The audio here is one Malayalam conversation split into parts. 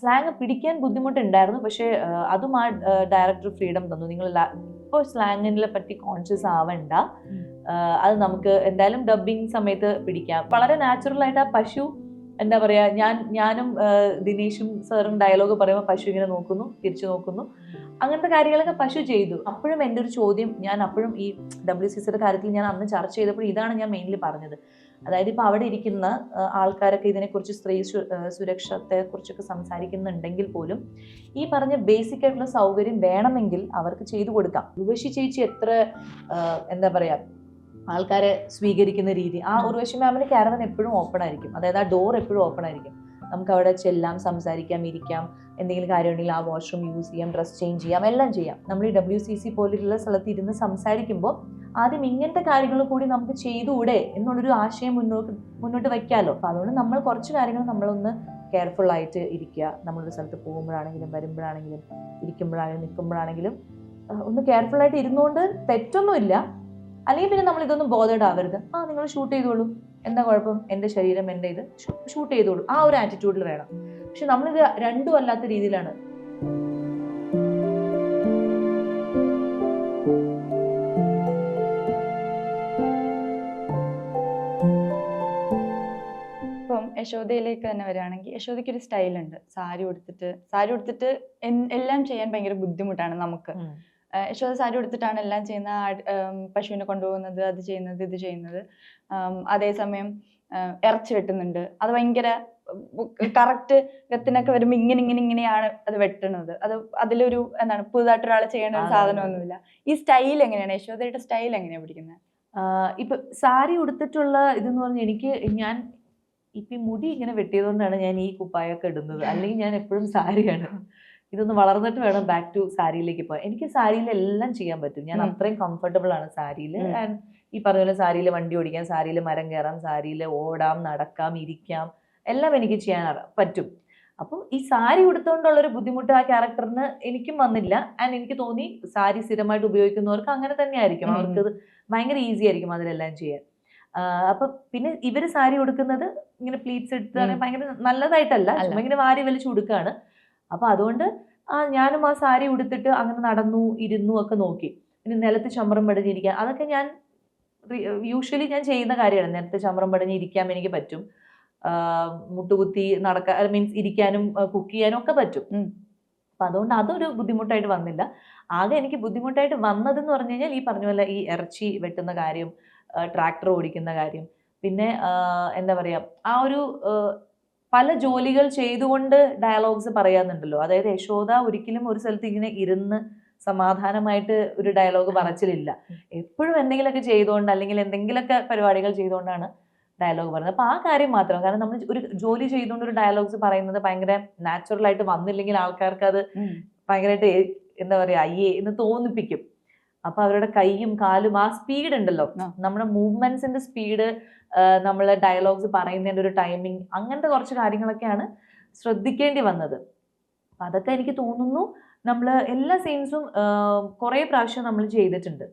സ്ലാങ് പിടിക്കാൻ ബുദ്ധിമുട്ടുണ്ടായിരുന്നു. പക്ഷേ അതും ആ ഡയറക്ടർ ഫ്രീഡം തന്നു. നിങ്ങൾ ഇപ്പോൾ സ്ലാങ്ങിനെ പറ്റി കോൺഷ്യസ് ആവണ്ട. അത് നമുക്ക് എന്തായാലും ഡബിങ് സമയത്ത് പിടിക്കാം. വളരെ നാച്ചുറൽ ആയിട്ട് ആ പശു എന്താ പറയുക ഞാൻ ഞാനും ദിനേശും സാറും ഡയലോഗ് പറയുമ്പോൾ പശു ഇങ്ങനെ നോക്കുന്നു തിരിച്ചു നോക്കുന്നു. അങ്ങനത്തെ കാര്യങ്ങളൊക്കെ പശു ചെയ്തു. അപ്പോഴും എന്റെ ഒരു ചോദ്യം ഞാൻ അപ്പോഴും ഈ ഡബ്ല്യു സി സിയുടെ കാര്യത്തിൽ ഞാൻ അന്ന് ചർച്ച ചെയ്തപ്പോൾ ഇതാണ് ഞാൻ മെയിൻലി പറഞ്ഞത്. അതായത് ഇപ്പോൾ അവിടെ ഇരിക്കുന്ന ആൾക്കാരൊക്കെ ഇതിനെക്കുറിച്ച് സ്ത്രീ സുരക്ഷത്തെ കുറിച്ചൊക്കെ സുരക്ഷത്തെക്കുറിച്ചൊക്കെ സംസാരിക്കുന്നുണ്ടെങ്കിൽ പോലും ഈ പറഞ്ഞ ബേസിക് ആയിട്ടുള്ള സൗകര്യം വേണമെങ്കിൽ അവർക്ക് ചെയ്തു കൊടുക്കാം. ഉർവശി ചേച്ചി എത്ര എന്താ പറയാ ആൾക്കാരെ സ്വീകരിക്കുന്ന രീതി. ആ ഉർവശി മാമിന് ക്യാരവൻ എപ്പോഴും ഓപ്പൺ ആയിരിക്കും. അതായത് ആ ഡോർ എപ്പോഴും ഓപ്പൺ ആയിരിക്കും. നമുക്ക് അവിടെ ചെല്ലാം സംസാരിക്കാം ഇരിക്കാം എന്തെങ്കിലും കാര്യമുണ്ടെങ്കിൽ ആ വാഷ്റൂം യൂസ് ചെയ്യാം ഡ്രസ് ചേഞ്ച് ചെയ്യാം എല്ലാം ചെയ്യാം. നമ്മൾ ഈ ഡബ്ല്യു സി സി പോലുള്ള സ്ഥലത്ത് ഇരുന്ന് സംസാരിക്കുമ്പോൾ ആദ്യം ഇങ്ങനത്തെ കാര്യങ്ങൾ കൂടി നമുക്ക് ചെയ്തുകൂടെ എന്നുള്ളൊരു ആശയം മുന്നോട്ട് മുന്നോട്ട് വയ്ക്കാമല്ലോ അപ്പോൾ അതുകൊണ്ട് നമ്മൾ കുറച്ച് കാര്യങ്ങൾ നമ്മളൊന്ന് കെയർഫുൾ ആയിട്ട് ഇരിക്കുക. നമ്മളൊരു സ്ഥലത്ത് പോകുമ്പോഴാണെങ്കിലും വരുമ്പോഴാണെങ്കിലും ഇരിക്കുമ്പോഴാണെങ്കിലും നിൽക്കുമ്പോഴാണെങ്കിലും ഒന്ന് കെയർഫുൾ ആയിട്ട് ഇരുന്നുകൊണ്ട് തെറ്റൊന്നുമില്ല. അല്ലെങ്കിൽ പിന്നെ നമ്മൾ ഇതൊന്നും ബോധേഡ് ആവരുത്. ആ നിങ്ങൾ ഷൂട്ട് ചെയ്തോളൂ. എന്താ കുഴപ്പം? എന്റെ ശരീരം എന്റെ ഇത് ഷൂട്ട് ചെയ്തോളൂ. ആ ഒരു ആറ്റിറ്റ്യൂഡിൽ വേണം. പക്ഷെ നമ്മളിത് രണ്ടും അല്ലാത്ത രീതിയിലാണ് യശോദയിലേക്ക് തന്നെ വരികയാണെങ്കിൽ യശോദയ്ക്ക് ഒരു സ്റ്റൈൽ ഉണ്ട് സാരി ഉടുത്തിട്ട് സാരി ഉടുത്തിട്ട് എല്ലാം ചെയ്യാൻ ഭയങ്കര ബുദ്ധിമുട്ടാണ് നമുക്ക്. യശോദ സാരി ഉടുത്തിട്ടാണ് എല്ലാം ചെയ്യുന്ന പശുവിനെ കൊണ്ടുപോകുന്നത് അത് ചെയ്യുന്നത് ഇത് ചെയ്യുന്നത്. അതേസമയം ഇറച്ചി വെട്ടുന്നുണ്ട്. അത് ഭയങ്കര കറക്റ്റ് ഗത്തിനൊക്കെ വരുമ്പോൾ ഇങ്ങനെ ഇങ്ങനെ ഇങ്ങനെയാണ് അത് വെട്ടുന്നത് അത് അതിലൊരു എന്താണ് പുതുതായിട്ട് ഒരാൾ ചെയ്യണ ഒരു. സാധനമൊന്നുമില്ല. ഈ സ്റ്റൈൽ എങ്ങനെയാണ്? യശോദയുടെ സ്റ്റൈൽ എങ്ങനെയാണ് പിടിക്കുന്നത്? ഇപ്പൊ സാരി ഉടുത്തിട്ടുള്ള ഇതെന്ന് പറഞ്ഞാൽ എനിക്ക് ഞാൻ ഇപ്പൊ ഈ മുടി ഇങ്ങനെ വെട്ടിയതുകൊണ്ടാണ് ഞാൻ ഈ കുപ്പായൊക്കെ ഇടുന്നത്. അല്ലെങ്കിൽ ഞാൻ എപ്പോഴും സാരിയാണ്. ഇതൊന്ന് വളർന്നിട്ട് വേണം ബാക്ക് ടു സാരിയിലേക്ക് പോകാൻ. എനിക്ക് സാരിയിൽ എല്ലാം ചെയ്യാൻ പറ്റും. ഞാൻ. അത്രയും കംഫർട്ടബിൾ ആണ് സാരിയിൽ ആൻഡ് ഈ പറഞ്ഞ പോലെ സാരിയിൽ വണ്ടി ഓടിക്കാം സാരിയിൽ മരം കയറാം സാരിയിൽ ഓടാം നടക്കാം ഇരിക്കാം. എല്ലാം എനിക്ക് ചെയ്യാൻ പറ്റും. അപ്പം ഈ സാരി ഉടുത്തുകൊണ്ടുള്ള ഒരു ബുദ്ധിമുട്ട് ആ ക്യാരക്ടറിന് എനിക്കും വന്നില്ല. ആൻഡ് എനിക്ക് തോന്നി സാരി സ്ഥിരമായിട്ട് ഉപയോഗിക്കുന്നവർക്ക് അങ്ങനെ തന്നെ ആയിരിക്കും. അവർക്ക് ഭയങ്കര ഈസി ആയിരിക്കും അതിലെല്ലാം ചെയ്യാൻ. അപ്പൊ പിന്നെ ഇവർ സാരി ഉടുക്കുന്നത് ഇങ്ങനെ പ്ലീറ്റ്സ് എടുത്ത്. ഭയങ്കര നല്ലതായിട്ടല്ല. ഇങ്ങനെ വാരി വലിച്ചു ഉടുക്കാണ്. അപ്പൊ അതുകൊണ്ട് ആ ഞാനും ആ സാരി ഉടുത്തിട്ട് അങ്ങനെ നടന്നു ഇരുന്നു ഒക്കെ നോക്കി. പിന്നെ നിലത്ത് ചമ്രം പടഞ്ഞിരിക്കാം അതൊക്കെ ഞാൻ യൂഷ്വലി ഞാൻ ചെയ്യുന്ന കാര്യമാണ്. നിലത്ത് ചമ്രം പടഞ്ഞ് ഇരിക്കാൻ എനിക്ക് പറ്റും. മുട്ടുകുത്തി നടക്കാൻ മീൻസ് ഇരിക്കാനും കുക്ക് ചെയ്യാനും ഒക്കെ പറ്റും. അപ്പൊ അതുകൊണ്ട് അതൊരു ബുദ്ധിമുട്ടായിട്ട് വന്നില്ല. ആകെ എനിക്ക് ബുദ്ധിമുട്ടായിട്ട് വന്നതെന്ന് പറഞ്ഞു കഴിഞ്ഞാൽ ഈ പറഞ്ഞ പോലെ ഈ ഇറച്ചി വെട്ടുന്ന കാര്യം ട്രാക്ടർ ഓടിക്കുന്ന കാര്യം. പിന്നെ എന്താ പറയുക ആ ഒരു പല ജോലികൾ ചെയ്തുകൊണ്ട് ഡയലോഗ്സ് പറയാന്നുണ്ടല്ലോ അതായത് യശോദ ഒരിക്കലും ഒരു സ്ഥലത്ത് ഇങ്ങനെ ഇരുന്ന് സമാധാനമായിട്ട് ഒരു ഡയലോഗ് പറച്ചിലില്ല. എപ്പോഴും എന്തെങ്കിലുമൊക്കെ ചെയ്തുകൊണ്ട് അല്ലെങ്കിൽ എന്തെങ്കിലുമൊക്കെ പരിപാടികൾ ചെയ്തുകൊണ്ടാണ് ഡയലോഗ് പറയുന്നത്. അപ്പൊ ആ കാര്യം മാത്രം. കാരണം നമ്മൾ ഒരു ജോലി ചെയ്തുകൊണ്ട് ഒരു ഡയലോഗ്സ് പറയുന്നത് ഭയങ്കര നാച്ചുറൽ ആയിട്ട് വന്നില്ലെങ്കിൽ ആൾക്കാർക്ക് അത് ഭയങ്കരമായിട്ട് എന്താ പറയാ അയ്യേ എന്ന് തോന്നിപ്പിക്കും. അപ്പൊ അവരുടെ കൈയും കാലും ആ സ്പീഡ് ഉണ്ടല്ലോ. നമ്മുടെ മൂവ്മെന്റ്സിന്റെ സ്പീഡ് നമ്മൾ ഡയലോഗ്സ് പറയുന്നതിന്റെ ഒരു ടൈമിങ് അങ്ങനത്തെ കുറച്ച് കാര്യങ്ങളൊക്കെയാണ് ശ്രദ്ധിക്കേണ്ടി വന്നത്. അപ്പൊ അതൊക്കെ എനിക്ക് തോന്നുന്നു നമ്മൾ എല്ലാ സീൻസും കുറേ പ്രാവശ്യം നമ്മൾ ചെയ്തിട്ടുണ്ട്.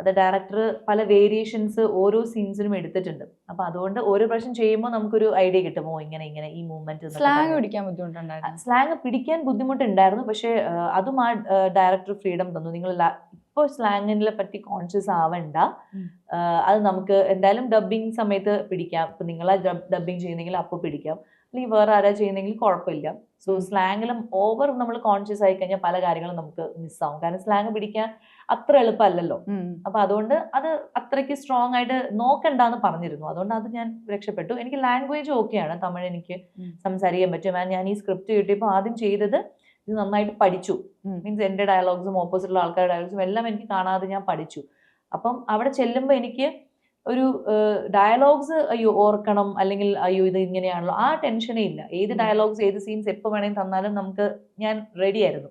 അത് ഡയറക്ടർ പല വേരിയേഷൻസ് ഓരോ സീൻസിനും എടുത്തിട്ടുണ്ട്. അപ്പൊ അതുകൊണ്ട് ഓരോ പ്രാവശ്യം ചെയ്യുമ്പോൾ നമുക്കൊരു ഐഡിയ കിട്ടും. ഓ ഇങ്ങനെ ഇങ്ങനെ ഈ മൂവ്മെന്റ് സ്ലാങ് പിടിക്കാൻ ബുദ്ധിമുട്ടുണ്ടായിരുന്നു. സ്ലാങ് പിടിക്കാൻ ബുദ്ധിമുട്ടുണ്ടായിരുന്നു. പക്ഷേ അതും ആ ഡയറക്ടർ ഫ്രീഡം തന്നു. നിങ്ങൾ ഇപ്പോൾ സ്ലാങ്ങിനെ പറ്റി കോൺഷ്യസ് ആവണ്ട. അത് നമുക്ക് എന്തായാലും ഡബ്ബിങ് സമയത്ത് പിടിക്കാം. ഇപ്പം നിങ്ങളാ ഡബിങ് ചെയ്യുന്നെങ്കിൽ അപ്പോൾ പിടിക്കാം. അല്ലെങ്കിൽ വേറെ ആരാ ചെയ്യുന്നെങ്കിൽ കുഴപ്പമില്ല. സോ സ്ലാങ്ങിലും ഓവർ നമ്മൾ കോൺഷ്യസ് ആയി കഴിഞ്ഞാൽ പല കാര്യങ്ങളും നമുക്ക് മിസ്സാവും കാരണം സ്ലാങ് പിടിക്കാൻ അത്ര എളുപ്പമല്ലല്ലോ. അപ്പൊ അതുകൊണ്ട് അത് അത്രയ്ക്ക് സ്ട്രോങ് ആയിട്ട് നോക്കണ്ടെന്ന് പറഞ്ഞിരുന്നു. അതുകൊണ്ട് അത് ഞാൻ രക്ഷപ്പെട്ടു. എനിക്ക് ലാംഗ്വേജ് ഓക്കെയാണ് തമിഴ് എനിക്ക് സംസാരിക്കാൻ പറ്റും. ഞാൻ ഈ സ്ക്രിപ്റ്റ് കിട്ടിയപ്പോൾ ആദ്യം ചെയ്തത് ഇത് നന്നായിട്ട് പഠിച്ചു. മീൻസ് എന്റെ ഡയലോഗ്സും ഓപ്പോസിറ്റുള്ള ആൾക്കാരുടെ ഡയലോഗ്സും എല്ലാം എനിക്ക് കാണാതെ ഞാൻ പഠിച്ചു. അപ്പം അവിടെ ചെല്ലുമ്പോൾ എനിക്ക് ഒരു ഡയലോഗ്സ് അയ്യോ ഓർക്കണം അല്ലെങ്കിൽ അയ്യോ ഇത് ഇങ്ങനെയാണല്ലോ ആ ടെൻഷനേ ഇല്ല. ഏത് ഡയലോഗ്സ് ഏത് സീൻസ് എപ്പോൾ വേണമെങ്കിൽ തന്നാലും നമുക്ക് ഞാൻ റെഡി ആയിരുന്നു.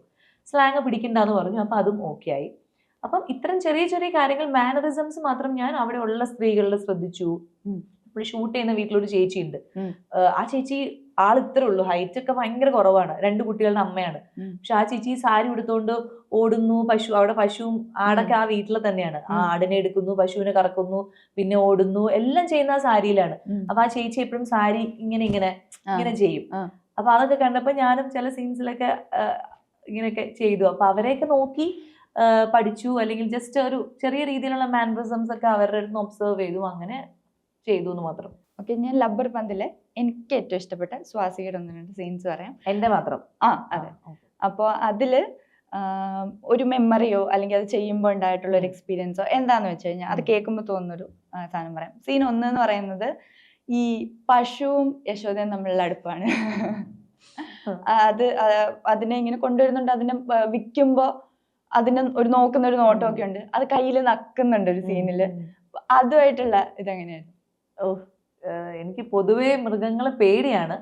സ്ലാങ് പിടിക്കണ്ടെന്ന് പറഞ്ഞു അപ്പം അതും ഓക്കെ ആയി. അപ്പം ഇത്തരം ചെറിയ ചെറിയ കാര്യങ്ങൾ മാനറിസംസ് മാത്രം ഞാൻ അവിടെ ഉള്ള സ്ത്രീകളിൽ ശ്രദ്ധിച്ചു. ഇപ്പോൾ ഷൂട്ട് ചെയ്യുന്ന വീട്ടിലൊരു ചേച്ചിയുണ്ട്. ആ ചേച്ചി ആൾ ഇത്രേ ഉള്ളൂ. ഹൈറ്റ് ഒക്കെ ഭയങ്കര കുറവാണ്. രണ്ട് കുട്ടികളുടെ അമ്മയാണ്. പക്ഷെ ആ ചേച്ചി സാരി ഉടുത്തോണ്ട് ഓടുന്നു പശു അവിടെ പശുവും ആടൊക്കെ ആ വീട്ടിൽ തന്നെയാണ്. ആ ആടിനെ എടുക്കുന്നു പശുവിനെ കറക്കുന്നു പിന്നെ ഓടുന്നു എല്ലാം ചെയ്യുന്ന ആ സാരിയിലാണ്. അപ്പൊ ആ ചേച്ചി എപ്പോഴും സാരി ഇങ്ങനെ ഇങ്ങനെ ഇങ്ങനെ ചെയ്യും. അപ്പൊ അതൊക്കെ കണ്ടപ്പോ ഞാനും ചില സീൻസിലൊക്കെ ഇങ്ങനെയൊക്കെ ചെയ്തു. അപ്പൊ അവരെയൊക്കെ നോക്കി പഠിച്ചു. അല്ലെങ്കിൽ ജസ്റ്റ് ഒരു ചെറിയ രീതിയിലുള്ള മാനറിസംസ് ഒക്കെ അവരുടെ അടുത്ത് ഒബ്സർവ് ചെയ്തു. അങ്ങനെ ചെയ്തു എന്ന് മാത്രം. ഓക്കെ ഞാൻ ലബ്ബർ പന്തിലെ എനിക്ക് ഏറ്റവും ഇഷ്ടപ്പെട്ട സ്വാസികയുടെ ഒന്ന് രണ്ട് സീൻസ് പറയാം. എന്റെ മാത്രം? ആ അതെ. അപ്പോൾ അതിൽ ഒരു മെമ്മറിയോ അല്ലെങ്കിൽ അത് ചെയ്യുമ്പോൾ ഉണ്ടായിട്ടുള്ള ഒരു എക്സ്പീരിയൻസോ എന്താന്ന് വെച്ച് കഴിഞ്ഞാൽ അത്. കേൾക്കുമ്പോൾ തോന്നുന്നൊരു സാധനം പറയാം. സീൻ ഒന്ന് എന്ന് പറയുന്നത് ഈ പശുവും യശോദയും തമ്മിലുള്ള അടുപ്പാണ്. അത് അതിനെ ഇങ്ങനെ കൊണ്ടുവരുന്നുണ്ട്. അതിനെ വിൽക്കുമ്പോ അതിനെ ഒരു നോക്കുന്ന ഒരു നോട്ടമൊക്കെ ഉണ്ട്. അത് കയ്യിൽ നക്കുന്നുണ്ട് ഒരു സീനിൽ. അതുമായിട്ടുള്ള ഇതെങ്ങനെയായിരുന്നു? ഓ എനിക്ക് പൊതുവേ മൃഗങ്ങളെ പേടിയാണ്.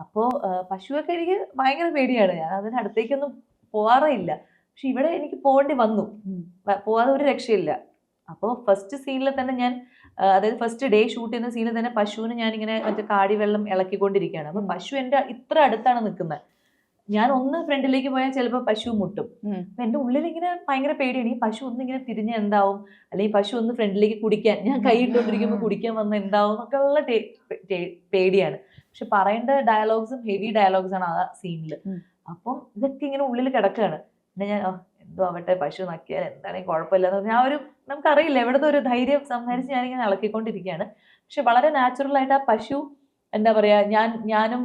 അപ്പോ പശുവൊക്കെ എനിക്ക് ഭയങ്കര പേടിയാണ്. ഞാൻ അതിന് അടുത്തേക്കൊന്നും പോവാറേ ഇല്ല പക്ഷെ ഇവിടെ എനിക്ക് പോകേണ്ടി വന്നു. പോവാതെ ഒരു രക്ഷയില്ല. അപ്പോൾ ഫസ്റ്റ് സീനിൽ തന്നെ ഞാൻ അതായത് ഫസ്റ്റ് ഡേ ഷൂട്ട് ചെയ്യുന്ന സീനിൽ തന്നെ പശുവിന് ഞാൻ ഇങ്ങനെ മറ്റേ കാടി വെള്ളം ഇളക്കിക്കൊണ്ടിരിക്കുകയാണ്. അപ്പൊ. പശു എന്റെ ഇത്ര അടുത്താണ് നിൽക്കുന്നത്. ഞാൻ ഒന്ന് ഫ്രണ്ടിലേക്ക് പോയാൽ ചിലപ്പോൾ പശു മുട്ടും. അപ്പൊ എന്റെ ഉള്ളിൽ ഇങ്ങനെ ഭയങ്കര പേടിയാണ്. ഈ പശു ഒന്ന് ഇങ്ങനെ തിരിഞ്ഞ് എന്താവും? അല്ലെങ്കിൽ പശു ഒന്ന് ഫ്രണ്ടിലേക്ക് കുടിക്കാൻ ഞാൻ കൈ ഇട്ടുകൊണ്ടിരിക്കുമ്പോൾ കുടിക്കാൻ വന്ന എന്താവും എന്നൊക്കെ ഉള്ള പേടിയാണ്. പക്ഷെ പറയേണ്ട ഡയലോഗ്സും ഹെവി ഡയലോഗ്സ് ആണ് ആ സീനിൽ അപ്പം ഇതൊക്കെ ഇങ്ങനെ ഉള്ളിൽ കിടക്കുകയാണ് പിന്നെ ഞാൻ "ഓ, എന്തോ ആവട്ടെ പശു നക്കിയാൽ എന്താണെങ്കിൽ കുഴപ്പമില്ല എന്ന് പറഞ്ഞാൽ ആ ഒരു നമുക്കറിയില്ല. എവിടുത്തെ ഒരു ധൈര്യം സംഹരിച്ച് ഞാനിങ്ങനെ ഇളക്കിക്കൊണ്ടിരിക്കുകയാണ് പക്ഷെ വളരെ നാച്ചുറൽ ആയിട്ട് ആ പശു എന്താ പറയാ ഞാൻ ഞാനും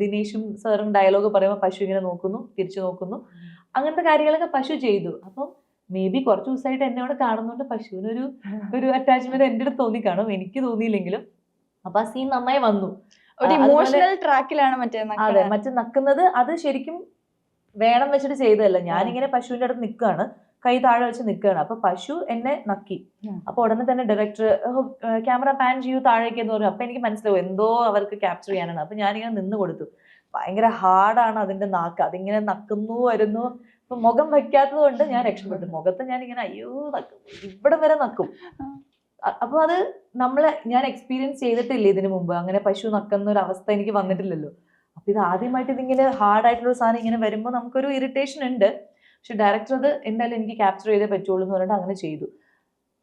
ദിനേശും സാറും ഡയലോഗ് പറയുമ്പോൾ പശു ഇങ്ങനെ നോക്കുന്നു തിരിച്ചു നോക്കുന്നു. അങ്ങനത്തെ കാര്യങ്ങളൊക്കെ പശു ചെയ്തു. അപ്പം മേ ബി കുറച്ച് ദിവസമായിട്ട് എന്നെ അവിടെ കാണുന്നുണ്ട്. പശുവിനൊരു ഒരു അറ്റാച്ച്മെന്റ് എന്റെ അടുത്ത് തോന്നി കാണും. എനിക്ക് തോന്നിയില്ലെങ്കിലും. അപ്പൊ ആ സീൻ നന്നായി വന്നു. ഒരു ഇമോഷണൽ ട്രാക്കിലാണ് മറ്റേ അതെ മറ്റേ നക്കുന്നത് അത് ശരിക്കും വേണം വെച്ചിട്ട് ചെയ്തതല്ല. ഞാനിങ്ങനെ പശുവിന്റെ അടുത്ത് നിൽക്കുകയാണ് കൈ താഴെ വെച്ച് നിൽക്കുകയാണ്. അപ്പൊ പശു എന്നെ നക്കി. അപ്പൊ ഉടനെ തന്നെ ഡയറക്ടർ ക്യാമറ പാൻ ചെയ്യൂ താഴേക്ക് എന്ന് പറഞ്ഞു. അപ്പൊ എനിക്ക് മനസ്സിലാവും എന്തോ അവർക്ക് ക്യാപ്ചർ ചെയ്യാനാണ്. അപ്പൊ ഞാനിങ്ങനെ നിന്ന് കൊടുത്തു. ഭയങ്കര ഹാർഡാണ് അതിന്റെ നാക്ക്. അതിങ്ങനെ നക്കുന്നു വരുന്നു. അപ്പൊ മുഖം വെക്കാത്തത് കൊണ്ട് ഞാൻ രക്ഷപ്പെട്ടു. മുഖത്ത് ഞാൻ ഇങ്ങനെ അയ്യോ നക്കും ഇവിടെ വരെ നക്കും. അപ്പൊ അത് നമ്മളെ ഞാൻ എക്സ്പീരിയൻസ് ചെയ്തിട്ടില്ല ഇതിനു മുമ്പ്? അങ്ങനെ പശു നക്കുന്ന ഒരു അവസ്ഥ എനിക്ക് വന്നിട്ടില്ലല്ലോ. അപ്പൊ ഇത് ആദ്യമായിട്ട് ഇതിങ്ങനെ ഹാർഡായിട്ടുള്ള സാധനം ഇങ്ങനെ വരുമ്പോൾ നമുക്കൊരു ഇറിറ്റേഷൻ ഉണ്ട്. പക്ഷെ ഡയറക്ടർ അത് എന്തായാലും എനിക്ക് ക്യാപ്ചർ ചെയ്തേ പറ്റുള്ളൂ എന്ന് പറഞ്ഞിട്ട് അങ്ങനെ ചെയ്തു.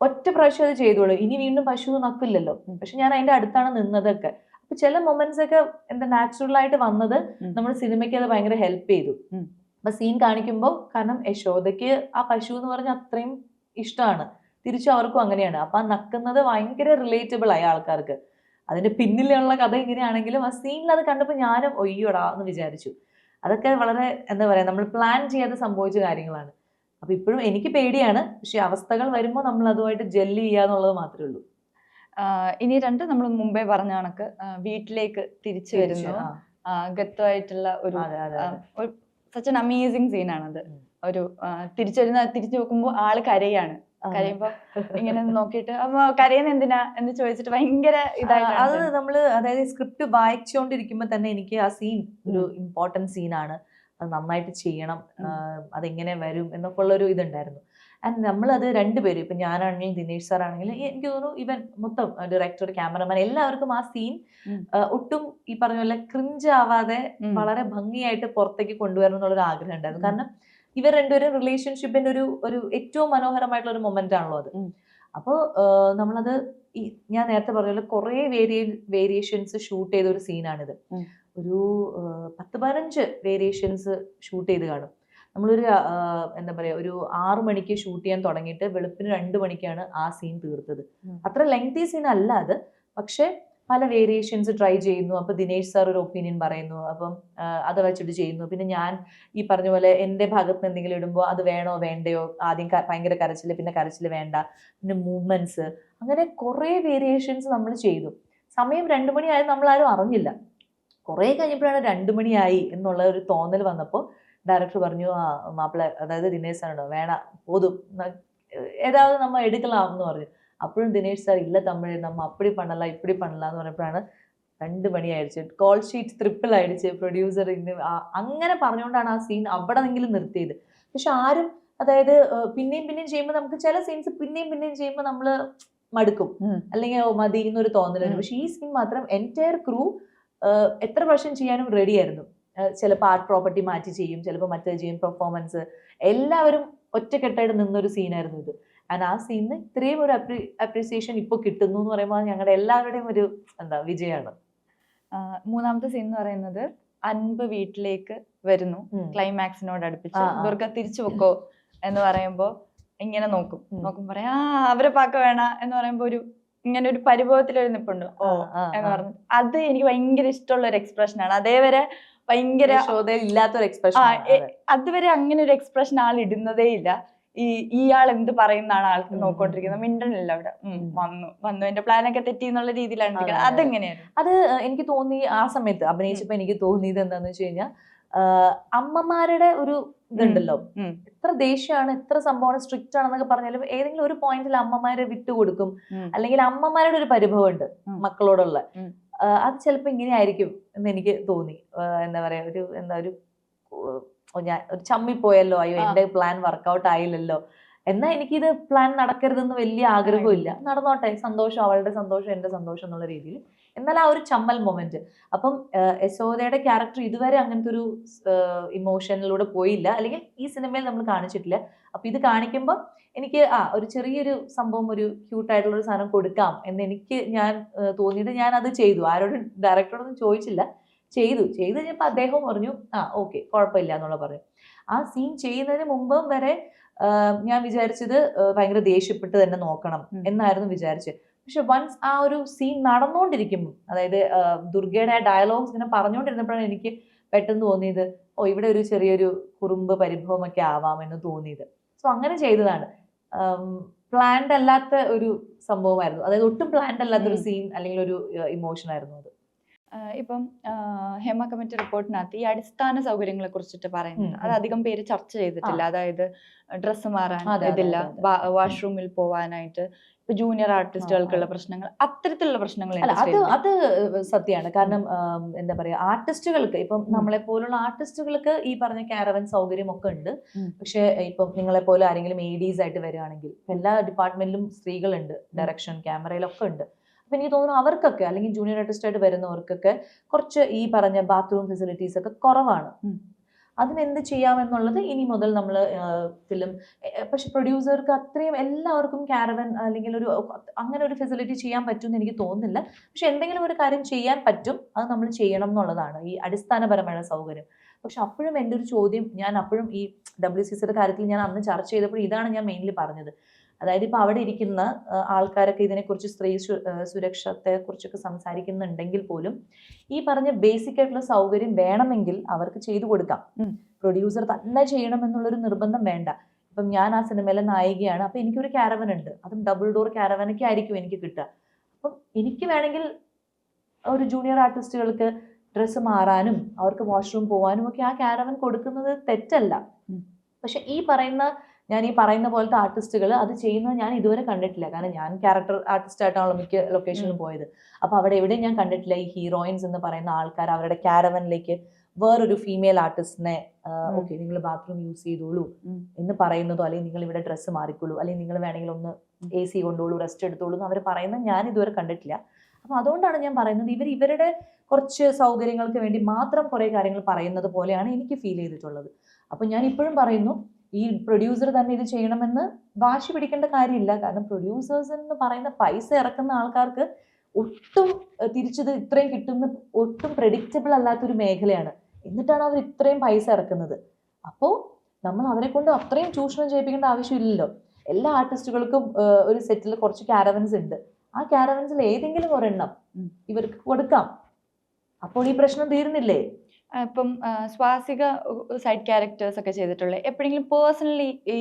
ഒറ്റ പ്രാവശ്യം അത് ചെയ്തോളൂ ഇനി വീണ്ടും പശു നക്കില്ലല്ലോ. പക്ഷെ ഞാൻ അതിന്റെ അടുത്താണ് നിന്നതൊക്കെ. അപ്പൊ ചില മൊമെന്റ്സ് ഒക്കെ എന്താ നാച്ചുറൽ ആയിട്ട് വന്നത്. നമ്മുടെ സിനിമയ്ക്ക് അത് ഭയങ്കര ഹെൽപ്പ് ചെയ്തു. അപ്പൊ സീൻ കാണിക്കുമ്പോൾ കാരണം യശോദയ്ക്ക് ആ പശു എന്ന് പറഞ്ഞ അത്രയും ഇഷ്ടമാണ്. തിരിച്ചു അവർക്കും അങ്ങനെയാണ്. അപ്പൊ ആ നക്കുന്നത് ഭയങ്കര റിലേറ്റബിൾ ആയി ആൾക്കാർക്ക്. അതിന്റെ പിന്നിലുള്ള കഥ ഇങ്ങനെയാണെങ്കിലും ആ സീനിൽ അത് കണ്ടപ്പോൾ ഞാനും ഒയ്യോടാ എന്ന് വിചാരിച്ചു. അതൊക്കെ വളരെ എന്താ പറയാ നമ്മൾ പ്ലാൻ ചെയ്യാതെ സംഭവിച്ച കാര്യങ്ങളാണ്. അപ്പൊ ഇപ്പോഴും എനിക്ക് പേടിയാണ്. പക്ഷേ അവസ്ഥകൾ വരുമ്പോൾ നമ്മൾ അതുമായിട്ട് ജെല്ല് ചെയ്യാന്നുള്ളത് മാത്രമേ ഉള്ളൂ. ഇനി രണ്ട് നമ്മൾ മുമ്പേ പറഞ്ഞ കണക്ക് വീട്ടിലേക്ക് തിരിച്ചു വരുന്നു. ഗത്വമായിട്ടുള്ള ഒരു. സച്ച് അൻ അമേസിങ് സീനാണത് ഒരു തിരിച്ചു വരുന്ന തിരിച്ചു നോക്കുമ്പോൾ ആൾ കരയാണ്. കരയുമ്പോ ഇങ്ങനെ നോക്കിയിട്ട് അമ്മ കരയുന്ന എന്തിനാ? എന്ന് ചോദിച്ചിട്ട് ഭയങ്കര ഇതായിട്ട് അത് നമ്മൾ അതായത് സ്ക്രിപ്റ്റ് വായിച്ചുകൊണ്ടിരിക്കുമ്പോൾ തന്നെ എനിക്ക് ആ സീൻ ഒരു ഇമ്പോർട്ടന്റ് സീനാണ്. അത് നന്നായിട്ട് ചെയ്യണം അതെങ്ങനെ വരും എന്നൊക്കെ ഉള്ളൊരു ഇതുണ്ടായിരുന്നു. ആൻഡ് നമ്മളത് രണ്ടുപേരും ഇപ്പൊ ഞാനാണെങ്കിലും ദിനേഷ് സാർ ആണെങ്കിലും എനിക്ക് തോന്നുന്നു ഇവൻ മൊത്തം ഡയറക്ടർ ക്യാമറമാൻ എല്ലാവർക്കും ആ സീൻ. ഒട്ടും ഈ പറഞ്ഞ പോലെ ക്രിഞ്ച് ആവാതെ വളരെ ഭംഗിയായിട്ട് പുറത്തേക്ക് കൊണ്ടുവരണം എന്നുള്ളൊരു ആഗ്രഹം ഉണ്ടായിരുന്നു. കാരണം ഇവർ രണ്ടുപേരും റിലേഷൻഷിപ്പിന്റെ ഒരു ഒരു ഏറ്റവും മനോഹരമായിട്ടുള്ള ഒരു മൊമെന്റ് ആണല്ലോ അത്. അപ്പോൾ നമ്മളത് ഞാൻ നേരത്തെ പറഞ്ഞ കുറേ വേരിയ വേരിയേഷൻസ് ഷൂട്ട് ചെയ്ത ഒരു സീനാണിത് ഒരു പത്ത് പതിനഞ്ച് വേരിയേഷൻസ് ഷൂട്ട് ചെയ്ത് കാണും. നമ്മളൊരു എന്താ പറയുക ഒരു ആറു മണിക്ക് ഷൂട്ട് ചെയ്യാൻ തുടങ്ങിയിട്ട് വെളുപ്പിന് രണ്ട് മണിക്കാണ് ആ സീൻ തീർത്തത്. അത്ര ലെങ്തി സീൻ അല്ല അത്. പക്ഷെ പല വേരിയേഷൻസ് ട്രൈ ചെയ്യുന്നു. അപ്പോൾ ദിനേഷ് സാർ ഒരു ഒപ്പീനിയൻ പറയുന്നു. അപ്പം അത് വെച്ചിട്ട് ചെയ്യുന്നു. പിന്നെ ഞാൻ ഈ പറഞ്ഞ പോലെ എന്റെ ഭാഗത്ത് നിന്ന് എന്തെങ്കിലും ഇടുമ്പോൾ അത് വേണോ വേണ്ടയോ? ആദ്യം ഭയങ്കര കരച്ചിൽ പിന്നെ കരച്ചിൽ വേണ്ട. പിന്നെ മൂവ്മെന്റ്സ് അങ്ങനെ കുറേ വേരിയേഷൻസ് നമ്മൾ ചെയ്തു. സമയം രണ്ടു മണിയായത് ആരും അറിഞ്ഞില്ല. കുറേ കഴിഞ്ഞപ്പോഴാണ് രണ്ടു മണിയായി എന്നുള്ള ഒരു തോന്നൽ വന്നപ്പോൾ ഡയറക്ടർ പറഞ്ഞു ആ മാപ്പിള അതായത് ദിനേശ് സാറിനോ വേണ പോതും. ഏതാവത് നമ്മൾ നമ്മ എടുക്കലാം എന്ന് പറഞ്ഞു. അപ്പോഴും ദിനേശ് സാർ ഇല്ല തമിഴ് നമ്മൾ അപ്പടി പണല ഇപ്പടി പണല എന്ന് പറഞ്ഞപ്പോഴാണ് രണ്ട് മണി അടിച്ച് കോൾ ഷീറ്റ് ട്രിപ്പിൾ അടിച്ച് പ്രൊഡ്യൂസർ ഇന്ന് അങ്ങനെ പറഞ്ഞുകൊണ്ടാണ് ആ സീൻ അവിടെ നിന്നെങ്കിലും നിർത്തിയത്. പക്ഷെ ആരും അതായത് പിന്നെയും പിന്നെയും ചെയ്യുമ്പോൾ നമുക്ക് ചില സീൻസ് പിന്നെയും പിന്നെയും ചെയ്യുമ്പോൾ നമ്മൾ മടുക്കും. അല്ലെങ്കിൽ മതി എന്നൊരു തോന്നലും പക്ഷെ ഈ സീൻ മാത്രം എന്റയർ ക്രൂ എത്ര വർഷം ചെയ്യാനും റെഡി ആയിരുന്നു. ചിലപ്പോൾ ആർട്ട് പ്രോപ്പർട്ടി മാറ്റി ചെയ്യും ചിലപ്പോൾ മറ്റേ ചെയ്യും പെർഫോമൻസ് എല്ലാവരും ഒറ്റക്കെട്ടായിട്ട് നിന്നൊരു സീനായിരുന്നു ഇത്. ആൻഡ് ആ സീനിന് ഇത്രയും ഒരു അപ്രീസിയേഷൻ ഇപ്പോൾ കിട്ടുന്നു എന്ന് പറയുമ്പോൾ ഞങ്ങളുടെ എല്ലാവരുടെയും ഒരു എന്താ വിജയമാണ് മൂന്നാമത്തെ സീൻ എന്ന് പറയുന്നത് അൻപ് വീട്ടിലേക്ക് വരുന്നു. ക്ലൈമാക്സിനോട് അടുപ്പിച്ച്. ദുർഗ തിരിച്ചു വെക്കോ എന്ന് പറയുമ്പോ ഇങ്ങനെ നോക്കും. നോക്കുമ്പോൾ നോക്കും പറയാ അവരെ പാക്ക വേണ എന്ന് പറയുമ്പോ ഒരു ഇങ്ങനെ ഒരു പരിഭവത്തിലൊരു നിപ്പുണ്ട്. ഓ എന്ന്. പറഞ്ഞു. അത് എനിക്ക് ഭയങ്കര ഇഷ്ടമുള്ള ഒരു എക്സ്പ്രഷൻ ആണ്. അതേവരെ ഭയങ്കര ഇല്ലാത്ത ഇല്ലാത്തൊരു എക്സ്പ്രഷൻ അതുവരെ അങ്ങനെ ഒരു എക്സ്പ്രഷൻ ആൾ ഇടുന്നതേ ഇല്ല ഈ ഇയാൾ എന്ത് പറയുന്നതാണ് ആൾക്ക് ഉം. മിണ്ടണില്ല അവിടെ. വന്നു വന്നു. എന്റെ പ്ലാനൊക്കെ തെറ്റി എന്നുള്ള രീതിയിലാണ് അതെങ്ങനെയാണ്. അതെ. എനിക്ക് തോന്നി ആ സമയത്ത് അഭിനയിച്ചപ്പോ എനിക്ക് തോന്നിയത് എന്താന്ന് വെച്ച് കഴിഞ്ഞാൽ അമ്മമാരുടെ ഒരു ഇതുണ്ടല്ലോ. എത്ര ദേഷ്യമാണ് എത്ര സംഭവമാണ് സ്ട്രിക്റ്റ് ആണെന്നൊക്കെ പറഞ്ഞാലും ഏതെങ്കിലും ഒരു പോയിന്റിൽ അമ്മമാരെ വിട്ടുകൊടുക്കും. അല്ലെങ്കിൽ അമ്മമാരുടെ ഒരു പരിഭവം ഉണ്ട് മക്കളോടുള്ള. അത് ചിലപ്പോ ഇങ്ങനെ ആയിരിക്കും എന്ന് എനിക്ക് തോന്നി. എന്താ പറയാ ഒരു എന്താ ഒരു ഓ, ഞാൻ ഒരു ചമ്മിപ്പോയല്ലോ അയ്യോ. എന്റെ പ്ലാൻ വർക്കൗട്ട് ആയില്ലല്ലോ. എന്നാ എനിക്കിത് പ്ലാൻ നടക്കരുതെന്ന് വലിയ ആഗ്രഹമില്ല. നടന്നോട്ടെ സന്തോഷം അവളുടെ സന്തോഷം എന്റെ സന്തോഷം എന്നുള്ള രീതിയിൽ. എന്നാൽ ആ ഒരു ചമ്മൽ മൊമെന്റ് അപ്പം യശോദയുടെ ക്യാരക്ടർ ഇതുവരെ അങ്ങനത്തെ ഒരു ഇമോഷനിലൂടെ പോയില്ല. അല്ലെങ്കിൽ ഈ സിനിമയിൽ നമ്മൾ കാണിച്ചിട്ടില്ല. അപ്പൊ ഇത് കാണിക്കുമ്പോൾ എനിക്ക് ആ ഒരു ചെറിയൊരു സംഭവം ഒരു ക്യൂട്ടായിട്ടുള്ള ഒരു സാധനം കൊടുക്കാം എന്ന് എനിക്ക് ഞാൻ തോന്നിയിട്ട് ഞാൻ അത് ചെയ്തു. ആരോടും ഡയറക്ടറോടൊന്നും ചോദിച്ചില്ല. ചെയ്തു. ചെയ്തു കഴിഞ്ഞപ്പോൾ അദ്ദേഹം പറഞ്ഞു ആ ഓക്കെ കുഴപ്പമില്ല എന്നുള്ള പറഞ്ഞു. ആ സീൻ ചെയ്യുന്നതിന് മുമ്പ് വരെ ഞാൻ വിചാരിച്ചത് ഭയങ്കര ദേഷ്യപ്പെട്ട് തന്നെ നോക്കണം എന്നായിരുന്നു വിചാരിച്ചത്. പക്ഷെ വൺസ് ആ ഒരു സീൻ നടന്നുകൊണ്ടിരിക്കുമ്പോൾ അതായത് ദുർഗയുടെ ആ ഡയലോഗ്സ് ഇങ്ങനെ പറഞ്ഞുകൊണ്ടിരുന്നപ്പോഴാണ് എനിക്ക് പെട്ടെന്ന് തോന്നിയത് ഓ ഇവിടെ ഒരു ചെറിയൊരു കുറുമ്പ് പരിഭവമൊക്കെ ആവാം എന്ന് തോന്നിയത്. സോ അങ്ങനെ ചെയ്തതാണ്. പ്ലാൻഡ് അല്ലാത്ത ഒരു സംഭവമായിരുന്നു. അതായത് ഒട്ടും പ്ലാൻഡ് അല്ലാത്ത ഒരു സീൻ അല്ലെങ്കിൽ ഒരു ഇമോഷൻ ആയിരുന്നു അത്. ഇപ്പം ഹേമ കമ്മിറ്റി റിപ്പോർട്ടിനകത്ത് ഈ അടിസ്ഥാന സൗകര്യങ്ങളെ കുറിച്ചിട്ട് പറയുന്നത് അത് അധികം പേര് ചർച്ച ചെയ്തിട്ടില്ല. അതായത് ഡ്രസ്സ് മാറാൻ ഇതില്ല. വാഷ്റൂമിൽ പോവാനായിട്ട് ഇപ്പൊ ജൂനിയർ ആർട്ടിസ്റ്റുകൾക്കുള്ള പ്രശ്നങ്ങൾ അത്തരത്തിലുള്ള പ്രശ്നങ്ങൾ അത് അത് സത്യമാണ്. കാരണം എന്താ പറയാ ആർട്ടിസ്റ്റുകൾക്ക് ഇപ്പം നമ്മളെ പോലുള്ള ആർട്ടിസ്റ്റുകൾക്ക് ഈ പറഞ്ഞ കാരവൻ സൗകര്യം ഒക്കെ ഉണ്ട്. പക്ഷെ ഇപ്പം നിങ്ങളെ പോലെ ആരെങ്കിലും എഡീസ് ആയിട്ട് വരികയാണെങ്കിൽ എല്ലാ ഡിപ്പാർട്ട്മെന്റിലും സ്ത്രീകളുണ്ട്. ഡയറക്ഷൻ ക്യാമറയിലൊക്കെ ഉണ്ട്. അപ്പൊ എനിക്ക് തോന്നുന്നു അവർക്കൊക്കെ അല്ലെങ്കിൽ ജൂനിയർ ആർട്ടിസ്റ്റ് ആയിട്ട് വരുന്നവർക്കൊക്കെ കുറച്ച് ഈ പറഞ്ഞ ബാത്റൂം ഫെസിലിറ്റീസ് ഒക്കെ കുറവാണ്. അതിനെന്ത് ചെയ്യാമെന്നുള്ളത് ഇനി മുതൽ നമ്മൾ ഫിലിം പക്ഷെ പ്രൊഡ്യൂസർക്ക് അത്രയും എല്ലാവർക്കും കാരവൻ അല്ലെങ്കിൽ ഒരു അങ്ങനെ ഒരു ഫെസിലിറ്റി ചെയ്യാൻ പറ്റും എന്ന് എനിക്ക് തോന്നുന്നില്ല. പക്ഷെ എന്തെങ്കിലും ഒരു കാര്യം ചെയ്യാൻ പറ്റും അത് നമ്മൾ ചെയ്യണം എന്നുള്ളതാണ് ഈ അടിസ്ഥാനപരമായ സൗകര്യം. പക്ഷെ അപ്പോഴും എന്റെ ഒരു ചോദ്യം ഞാൻ അപ്പോഴും ഈ ഡബ്ല്യു സി സിയുടെ കാര്യത്തിൽ ഞാൻ അന്ന് ചർച്ച ചെയ്തപ്പോൾ ഇതാണ് ഞാൻ മെയിൻലി പറഞ്ഞത്. അതായത് ഇപ്പോൾ അവിടെ ഇരിക്കുന്ന ആൾക്കാരൊക്കെ ഇതിനെക്കുറിച്ച് സ്ത്രീ സുരക്ഷത്തെക്കുറിച്ചൊക്കെ സുരക്ഷത്തെ കുറിച്ചൊക്കെ സംസാരിക്കുന്നുണ്ടെങ്കിൽ പോലും ഈ പറഞ്ഞ ബേസിക് ആയിട്ടുള്ള സൗകര്യം വേണമെങ്കിൽ അവർക്ക് ചെയ്തു കൊടുക്കാം. പ്രൊഡ്യൂസർ തന്നെ ചെയ്യണം എന്നുള്ളൊരു നിർബന്ധം വേണ്ട. ഇപ്പം ഞാൻ ആ സിനിമയിലെ നായികയാണ്. അപ്പം എനിക്കൊരു ക്യാരവൻ ഉണ്ട് അതും ഡബിൾ ഡോർ ക്യാരവനൊക്കെ ആയിരിക്കും എനിക്ക് കിട്ടുക. അപ്പം എനിക്ക് വേണമെങ്കിൽ ഒരു ജൂനിയർ ആർട്ടിസ്റ്റുകൾക്ക് ഡ്രസ്സ് മാറാനും അവർക്ക് വാഷ്റൂം പോകാനും ഒക്കെ ആ ക്യാരവൻ കൊടുക്കുന്നത് തെറ്റല്ല. പക്ഷെ ഈ പറയുന്ന ഞാൻ ഈ പറയുന്ന പോലത്തെ ആർട്ടിസ്റ്റുകൾ അത് ചെയ്യുന്നത് ഞാൻ ഇതുവരെ കണ്ടിട്ടില്ല. കാരണം ഞാൻ ക്യാരക്ടർ ആർട്ടിസ്റ്റ് ആയിട്ടാണല്ലോ മിക്ക ലൊക്കേഷനിലും പോയത്. അപ്പോൾ അവിടെ എവിടെയും ഞാൻ കണ്ടിട്ടില്ല. ഈ ഹീറോയിൻസ് എന്ന് പറയുന്ന ആൾക്കാർ അവരുടെ ക്യാരവനിലേക്ക് വേറൊരു ഫീമെയിൽ ആർട്ടിസ്റ്റിനെ. ഓക്കെ നിങ്ങൾ ബാത്റൂം യൂസ് ചെയ്തോളൂ. എന്ന് പറയുന്നതോ അല്ലെങ്കിൽ നിങ്ങൾ ഇവിടെ ഡ്രസ്സ് മാറിക്കോളൂ അല്ലെങ്കിൽ നിങ്ങൾ വേണമെങ്കിൽ ഒന്ന് എ സി കൊണ്ടോളൂ റെസ്റ്റ് എടുത്തോളൂ എന്ന് അവർ പറയുന്നത് ഞാൻ ഇതുവരെ കണ്ടിട്ടില്ല. അപ്പൊ അതുകൊണ്ടാണ് ഞാൻ പറയുന്നത് ഇവർ ഇവരുടെ കുറച്ച് സൗകര്യങ്ങൾക്ക് വേണ്ടി മാത്രം കുറേ കാര്യങ്ങൾ പറയുന്നത് പോലെയാണ് എനിക്ക് ഫീൽ ചെയ്തിട്ടുള്ളത്. അപ്പൊ ഞാൻ ഇപ്പോഴും പറയുന്നു ഈ പ്രൊഡ്യൂസർ തന്നെ ഇത് ചെയ്യണമെന്ന് വാശി പിടിക്കേണ്ട കാര്യമില്ല. കാരണം പ്രൊഡ്യൂസേഴ്സ് എന്ന് പറയുന്ന പൈസ ഇറക്കുന്ന ആൾക്കാർക്ക് ഒട്ടും തിരിച്ചത് ഇത്രയും കിട്ടുന്ന ഒട്ടും പ്രഡിക്റ്റബിൾ അല്ലാത്തൊരു മേഖലയാണ്. എന്നിട്ടാണ് അവർ ഇത്രയും പൈസ ഇറക്കുന്നത്. അപ്പോൾ നമ്മൾ അവരെ കൊണ്ട് അത്രയും ചൂഷണം ചെയ്യിപ്പിക്കേണ്ട ആവശ്യമില്ലല്ലോ. എല്ലാ ആർട്ടിസ്റ്റുകൾക്കും ഒരു സെറ്റിൽ കുറച്ച് ക്യാരവൻസ് ഉണ്ട്. ആ ക്യാരവൻസിൽ ഏതെങ്കിലും ഒരെണ്ണം ഇവർക്ക് കൊടുക്കാം. അപ്പോൾ ഈ പ്രശ്നം തീരുന്നില്ലേ? ഇപ്പം സ്വാസിക സൈഡ് ക്യാരക്ടേഴ്സ് ഒക്കെ ചെയ്തിട്ടുള്ളത് എപ്പോഴെങ്കിലും പേഴ്സണലി ഈ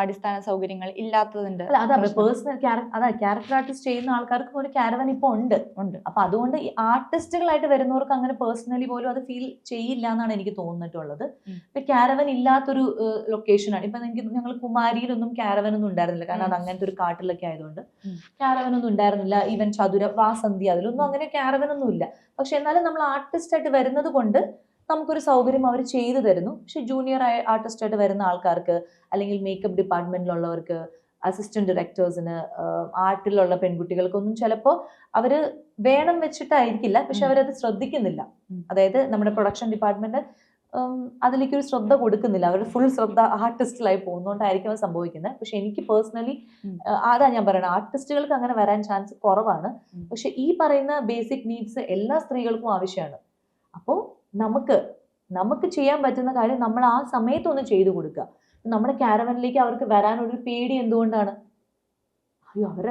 അടിസ്ഥാന സൗകര്യങ്ങൾ ഇല്ലാത്തതുണ്ട് അതാ. പേഴ്സണൽ അതാ ക്യാരക്ടർ ആർട്ടിസ്റ്റ് ചെയ്യുന്ന ആൾക്കാർക്ക് ഒരു ക്യാരവൻ ഇപ്പോൾ ഉണ്ട് ഉണ്ട്. അപ്പൊ അതുകൊണ്ട് ഈ ആർട്ടിസ്റ്റുകളായിട്ട് വരുന്നവർക്ക് അങ്ങനെ പേഴ്സണലി പോലും അത് ഫീൽ ചെയ്യില്ല എന്നാണ് എനിക്ക് തോന്നിയിട്ടുള്ളത്. ഇപ്പൊ ക്യാരവൻ ഇല്ലാത്തൊരു ലൊക്കേഷനാണ് ഇപ്പൊ എനിക്ക് ഞങ്ങൾ കുമാരിയിലൊന്നും ക്യാരവൻ ഒന്നും ഉണ്ടായിരുന്നില്ല. കാരണം അത് അങ്ങനത്തെ ഒരു കാട്ടിലൊക്കെ ആയതുകൊണ്ട്. ക്യാരവൻ ഒന്നും ഉണ്ടായിരുന്നില്ല. ഈവൻ ചതുര വാസന്തി അതിലൊന്നും അങ്ങനെ ക്യാരവൻ ഒന്നും ഇല്ല. പക്ഷെ എന്നാലും നമ്മൾ ആർട്ടിസ്റ്റ് ആയിട്ട് വരുന്നത് കൊണ്ട് നമുക്കൊരു സൗകര്യം അവർ ചെയ്തു തരുന്നു. പക്ഷെ ജൂനിയർ ആർട്ടിസ്റ്റ് ആയിട്ട് വരുന്ന ആൾക്കാർക്ക് അല്ലെങ്കിൽ മേക്കപ്പ് ഡിപ്പാർട്ട്മെന്റിലുള്ളവർക്ക് അസിസ്റ്റന്റ് ഡയറക്ടേഴ്സിന് ആർട്ടിലുള്ള പെൺകുട്ടികൾക്കൊന്നും ചിലപ്പോൾ അവർ വേണം വെച്ചിട്ടായിരിക്കില്ല. പക്ഷെ. അവരത് ശ്രദ്ധിക്കുന്നില്ല. അതായത് നമ്മുടെ പ്രൊഡക്ഷൻ ഡിപ്പാർട്ട്മെന്റ് അതിലേക്ക് ഒരു ശ്രദ്ധ കൊടുക്കുന്നില്ല. അവർ ഫുൾ ശ്രദ്ധ ആർട്ടിസ്റ്റിലായി പോകുന്നതുകൊണ്ടായിരിക്കും അത് സംഭവിക്കുന്നത് പക്ഷെ എനിക്ക് പേഴ്സണലി. അതാ ഞാൻ പറയുന്നത് ആർട്ടിസ്റ്റുകൾക്ക് അങ്ങനെ വരാൻ ചാൻസ് കുറവാണ്. പക്ഷെ ഈ പറയുന്ന ബേസിക് നീഡ്സ് എല്ലാ സ്ത്രീകൾക്കും ആവശ്യമാണ് അപ്പോൾ നമുക്ക് നമുക്ക് ചെയ്യാൻ പറ്റുന്ന കാര്യം നമ്മൾ ആ സമയത്തൊന്ന് ചെയ്തു കൊടുക്കുക നമ്മുടെ ക്യാരവനിലേക്ക് അവർക്ക് വരാനൊരു പേടി എന്തുകൊണ്ടാണ്? അയ്യോ അവർ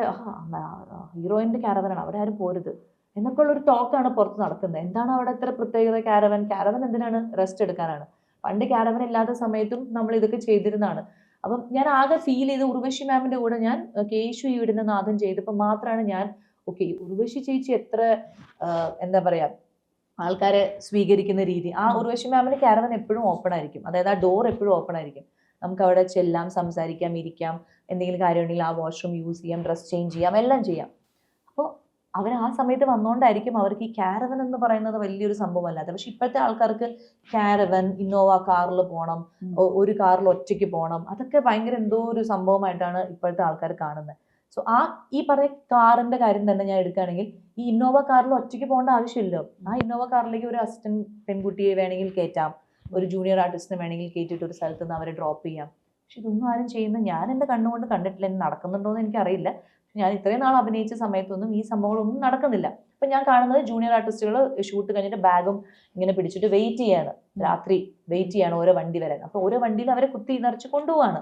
ഹീറോയിന്റെ ക്യാരവനാണ് അവരാരും പോരുത്. എന്നൊക്കെ ഉള്ളൊരു ടോക്കാണ് പുറത്ത് നടക്കുന്നത്. എന്താണ് അവിടെ ഇത്ര പ്രത്യേകത? കാരവൻ കാരവൻ എന്തിനാണ് റെസ്റ്റ് എടുക്കാനാണ്? പണ്ട് കാരവൻ ഇല്ലാത്ത സമയത്തും നമ്മൾ ഇതൊക്കെ ചെയ്തിരുന്നതാണ്. അപ്പം ഞാൻ ആകെ ഫീൽ ചെയ്ത് ഉർവശി മാമിന്റെ കൂടെ ഞാൻ കേശു ഇവിടുന്ന് നാദം ചെയ്തപ്പോൾ മാത്രമാണ് ഞാൻ ഓക്കെ ഉർവശി ചേച്ചി എത്ര എന്താ പറയാ ആൾക്കാരെ സ്വീകരിക്കുന്ന രീതി. ആ ഉർവശി മാമിന്റെ കാരവൻ എപ്പോഴും ഓപ്പൺ ആയിരിക്കും. അതായത് ആ ഡോർ എപ്പോഴും ഓപ്പൺ ആയിരിക്കും. നമുക്ക് അവിടെ ചെല്ലാം സംസാരിക്കാം ഇരിക്കാം എന്തെങ്കിലും കാര്യമുണ്ടെങ്കിൽ ആ വാഷ്റൂം യൂസ് ചെയ്യാം ഡ്രസ് ചേഞ്ച് ചെയ്യാം എല്ലാം ചെയ്യാം. അപ്പോൾ അവർ ആ സമയത്ത് വന്നുകൊണ്ടായിരിക്കും അവർക്ക് ഈ കാരവൻ എന്ന് പറയുന്നത് വലിയൊരു സംഭവം സംഭവമല്ലാതെ പക്ഷെ ഇപ്പോഴത്തെ ആൾക്കാർക്ക് കാരവൻ ഇന്നോവ കാറിൽ പോകണം ഒരു കാറിൽ ഒറ്റയ്ക്ക് പോകണം അതൊക്കെ ഭയങ്കര എന്തോ ഒരു സംഭവമായിട്ടാണ് ഇപ്പോഴത്തെ ആൾക്കാർ കാണുന്നത്. സോ ആ ഈ പറയ കാറിന്റെ കാര്യം തന്നെ ഞാൻ എടുക്കുകയാണെങ്കിൽ ഈ ഇന്നോവ കാറിൽ ഒറ്റയ്ക്ക് പോകേണ്ട ആവശ്യമില്ല ആ ഇന്നോവ കാറിലേക്ക് ഒരു അസിസ്റ്റന്റ് പെൺകുട്ടിയെ വേണമെങ്കിൽ കയറ്റാം ഒരു ജൂനിയർ ആർട്ടിസ്റ്റിനെ വേണമെങ്കിൽ കയറ്റിയിട്ട് ഒരു സ്ഥലത്ത് നിന്ന് അവരെ ഡ്രോപ്പ് ചെയ്യാം. പക്ഷെ ഇതൊന്നും ആരും ചെയ്യുന്ന ഞാൻ എന്റെ കണ്ണുകൊണ്ട് കണ്ടിട്ടില്ല ഇനി നടക്കുന്നുണ്ടോ എന്ന് എനിക്കറിയില്ല. ഞാൻ ഇത്രയും നാൾ അഭിനയിച്ച സമയത്തൊന്നും ഈ സംഭവങ്ങളൊന്നും നടക്കുന്നില്ല. അപ്പം ഞാൻ കാണുന്നത് ജൂനിയർ ആർട്ടിസ്റ്റുകൾ ഷൂട്ട് കഴിഞ്ഞിട്ട് ബാഗും ഇങ്ങനെ പിടിച്ചിട്ട് വെയിറ്റ് ചെയ്യാണ്. രാത്രി വെയിറ്റ് ചെയ്യാണ് ഓരോ വണ്ടി വരാൻ. അപ്പോൾ ഓരോ വണ്ടിയിൽ അവരെ കുത്തി നിറച്ച് കൊണ്ടുപോവാണ്.